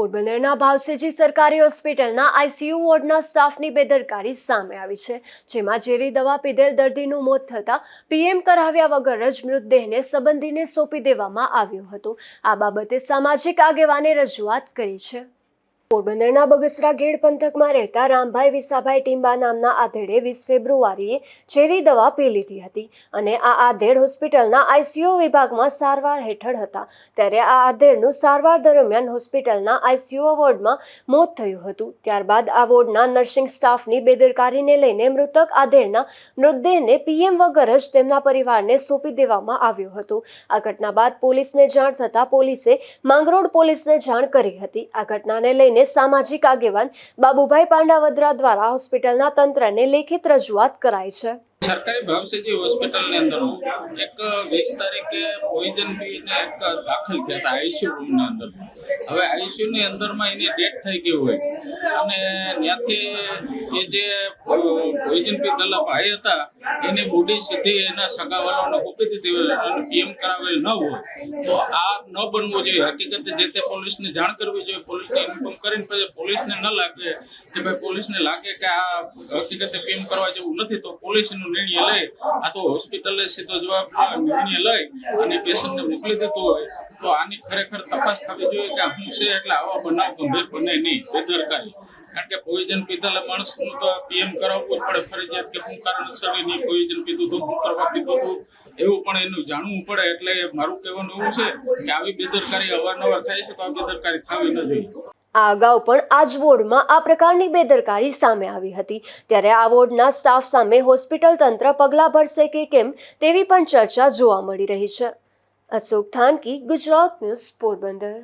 પોરબંદરના ભાવસેજી સરકારી હોસ્પિટલના આઈસીયુ વોર્ડના સ્ટાફની બેદરકારી સામે આવી છે, જેમાં ઝેરી દવા પીધેલ દર્દીનું મોત થતાં પીએમ કરાવ્યા વગર જ મૃતદેહને સંબંધીને સોંપી દેવામાં આવ્યો હતો. આ બાબતે સામાજિક આગેવાને રજૂઆત કરી છે. પોરબંદરના બગસરા ગેડ પંથકમાં રહેતા રામભાઈ વિસાભાઈ ટીંબા નામના આધેડે વીસ ફેબ્રુઆરીએ ઝેરી દવા પી લીધી હતી અને આ આધેડ હોસ્પિટલના આઈસીયુ વિભાગમાં સારવાર હેઠળ હતા. ત્યારે આ આધેડનું સારવાર દરમિયાન હોસ્પિટલના આઈસીયુ વોર્ડમાં મોત થયું હતું. ત્યારબાદ આ વોર્ડના નર્સિંગ સ્ટાફની બેદરકારીને લઈને મૃતક આધેડના મૃતદેહને પીએમ વગર જ તેમના પરિવારને સોંપી દેવામાં આવ્યો હતો. આ ઘટના બાદ પોલીસને જાણ થતાં પોલીસે માંગરોળ પોલીસને જાણ કરી હતી. આ ઘટનાને લઈને સામાજિક આગેવાન બાબુભાઈ પાંડાવદરા દ્વારા હોસ્પિટલના તંત્રને લેખિત રજૂઆત કરાઈ છે. સરકારી ભાવસેજી હોસ્પિટલની અંદર એક વીસ તારીખે પોઈઝન પીને એક દાખલ થયા હતા આઈસીયુ રૂમની અંદર હવે આઈસીયુની અંદરમાં એની ડેથ થઈ ગઈ હોય. અને ત્યાંથી એ જે પોઈઝન પી ભાઈ હતા, એની બોડી સીધી એના સગાવાલાઓને મૂકી દીધી હોય અને પીએમ કરાવેલ ન હોય, તો આ ન બનવું જોઈએ. હકીકતે જે તે પોલીસને જાણ કરવી જોઈએ. પોલીસને ઇન્ફોર્મ કરીને પછી પોલીસને ન લાગે કે ભાઈ પોલીસને લાગે કે આ હકીકતે પીએમ કરવા જેવું નથી, તો પોલીસ એનો નિર્ણય લે. આ તો હોસ્પિટલે સીધો જવાબ નિર્ણય લઈ અને પેશન્ટને મોકલી દેતો હોય, તો આની ખરેખર તપાસ થવી જોઈએ કે આ છે એટલે આવા બનાવ ગંભીર બને નહીં, બેદરકારી. કારણ કે પોઈઝન પીધેલા માણસનું તો પીએમ કરાવવું જ પડે ફરજિયાત કે શું કારણસર એની પોઈઝન પીધું હતું, હું કરવા પીધું હતું, એવું પણ એનું જાણવું પડે એટલે મારું કહેવાનું એવું છે કે આવી બેદરકારી અવારનવાર થાય છે તો આ બેદરકારી થવી ન જોઈએ. આ અગાઉ પણ આ જ વોર્ડમાં આ પ્રકારની બેદરકારી સામે આવી હતી. ત્યારે આ વોર્ડના સ્ટાફ સામે હોસ્પિટલ તંત્ર પગલાં ભરશે કે કેમ તેવી પણ ચર્ચા જોવા મળી રહી છે. અશોક થાનકી, ગુજરાત ન્યૂઝ પોરબંદર.